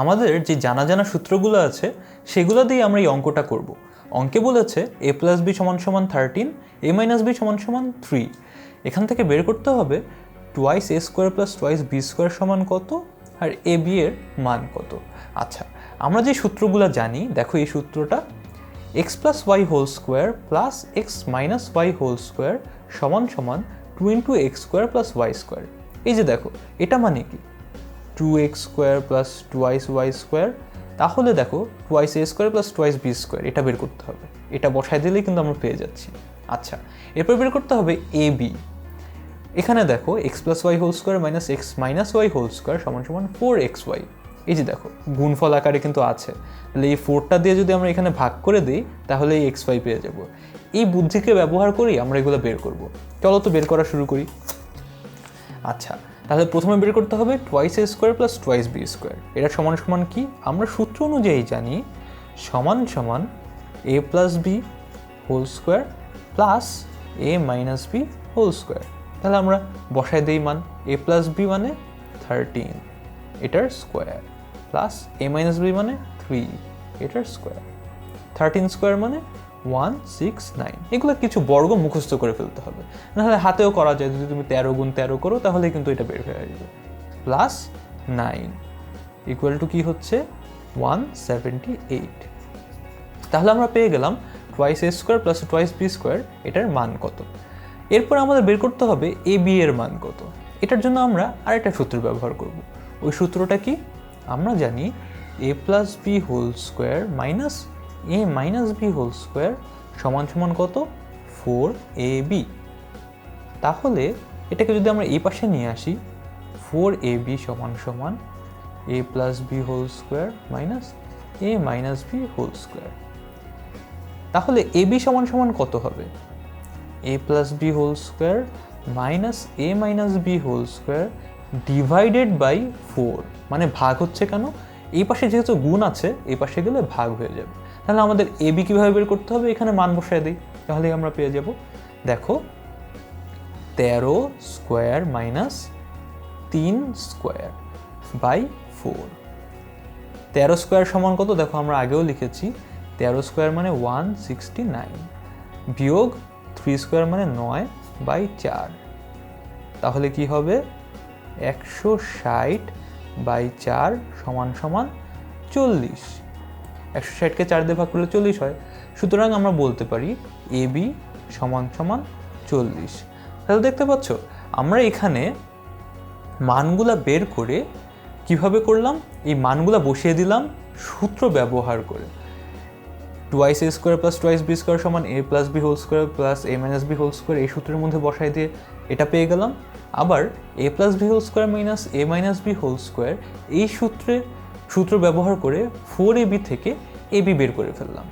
আমাদের যে জানা জানা সূত্রগুলো আছে, সেগুলো দিয়ে আমরা এই অঙ্কটা করব। অঙ্কে বলেছে এ প্লাস বি সমান সমান থার্টিন এ মাইনাস বি সমান সমান থ্রি এখান থেকে বের করতে হবে twice A square plus twice B square সমান কত আর এ বি এর মান কত। আচ্ছা আমরা যে সূত্রগুলো জানি, দেখো এই সূত্রটা X plus Y whole square plus X minus Y whole square সমান সমান two into X square plus Y square এই যে দেখো, এটা মানে কি? Two X square plus twice Y square তাহলে দেখো twice A square plus twice B square এটা বের করতে হবে। এটা বসায় দিলেই কিন্তু আমরা পেয়ে যাচ্ছি। আচ্ছা এরপর বের করতে হবে এ বি এখানে দেখো X plus Y whole square minus X minus Y whole square সমান সমান ফোর এক্স ওয়াই এই যে দেখো, গুণফল আকারে কিন্তু আছে। তাহলে এই ফোরটা দিয়ে যদি আমরা এখানে ভাগ করে দিই, তাহলে এই এক্স ওয়াই পেয়ে যাব। এই বুদ্ধিকে ব্যবহার করেই আমরা এগুলো বের করব। চলো তো বের করা শুরু করি। আচ্ছা তাহলে প্রথমে বের করতে হবে twice A square plus twice B square এটা সমান সমান কি? আমরা সূত্র অনুযায়ী জানি সমান সমান A plus B whole square plus A minus B whole square তাহলে আমরা বসায় দেই মান এ প্লাস বি মানে থার্টিন এটার square plus A minus B মানে থ্রি এটার স্কোয়ার থার্টিন স্কোয়ার মানে ওয়ান, সিক্স, নাইন। এগুলো কিছু বর্গ মুখস্থ করে ফেলতে হবে। নাহলে হাতেও করা যায়, যদি তুমি তেরো গুণ তেরো করো, তাহলে কিন্তু এটা বের হয়ে যাবে। প্লাস নাইন ইকুয়াল টু কী হচ্ছে? One, seventy eight. তাহলে আমরা পেয়ে গেলাম twice A square plus twice B square এটার মান কত? এরপর আমাদের বের করতে হবে এ বি এর মান কত? এটার জন্য আমরা আরেকটা সূত্র ব্যবহার করব। ওই সূত্রটা কি? আমরা জানি A plus B whole square minus A minus B whole square সমান সমান কত? ফোর এ বি তাহলে এটাকে যদি আমরা এই পাশে নিয়ে আসি ফোর এ বি সমান সমান A plus B whole square minus A minus B whole square তাহলে এ বি সমান সমান কত হবে? A plus B whole square minus A minus B whole square divided by four মানে ভাগ হচ্ছে কেন? এই পাশে যেহেতু গুণ আছে, এই পাশে গেলে ভাগ হয়ে যাবে। তাহলে আমাদের এ বি কীভাবে বের করতে হবে? এখানে মান বসায় দিই। তাহলেই আমরা পেয়ে যাব। দেখো, তেরো স্কোয়ার মাইনাস তিন স্কোয়ার বাই ফোর। তেরো স্কোয়ার সমান কত? দেখো, আমরা আগেও লিখেছি, তেরো স্কোয়ার মানে ওয়ান সিক্সটি নাইন বিয়োগ থ্রি স্কোয়ার মানে নয় বাই চার। তাহলে কি হবে? একশো ষাট বাই চার সমান সমান চল্লিশ। একশো ষাটকে চার দিয়ে ভাগ করলে চল্লিশ হয়। সুতরাং আমরা বলতে পারি এ বি সমান সমান চল্লিশ। তাহলে দেখতে পাচ্ছ, আমরা এখানে মানগুলা বের করে কীভাবে করলাম? এই মানগুলা বসিয়ে দিলাম সূত্র ব্যবহার করে। Twice A square plus twice B square সমান A plus B whole square plus A minus B whole square এই সূত্রের মধ্যে বসাই দিয়ে এটা পেয়ে গেলাম। আবার A plus B whole square minus A minus B whole square এই সূত্রে সূত্র ব্যবহার করে ফোর এবি থেকে এবি বের করে ফেললাম।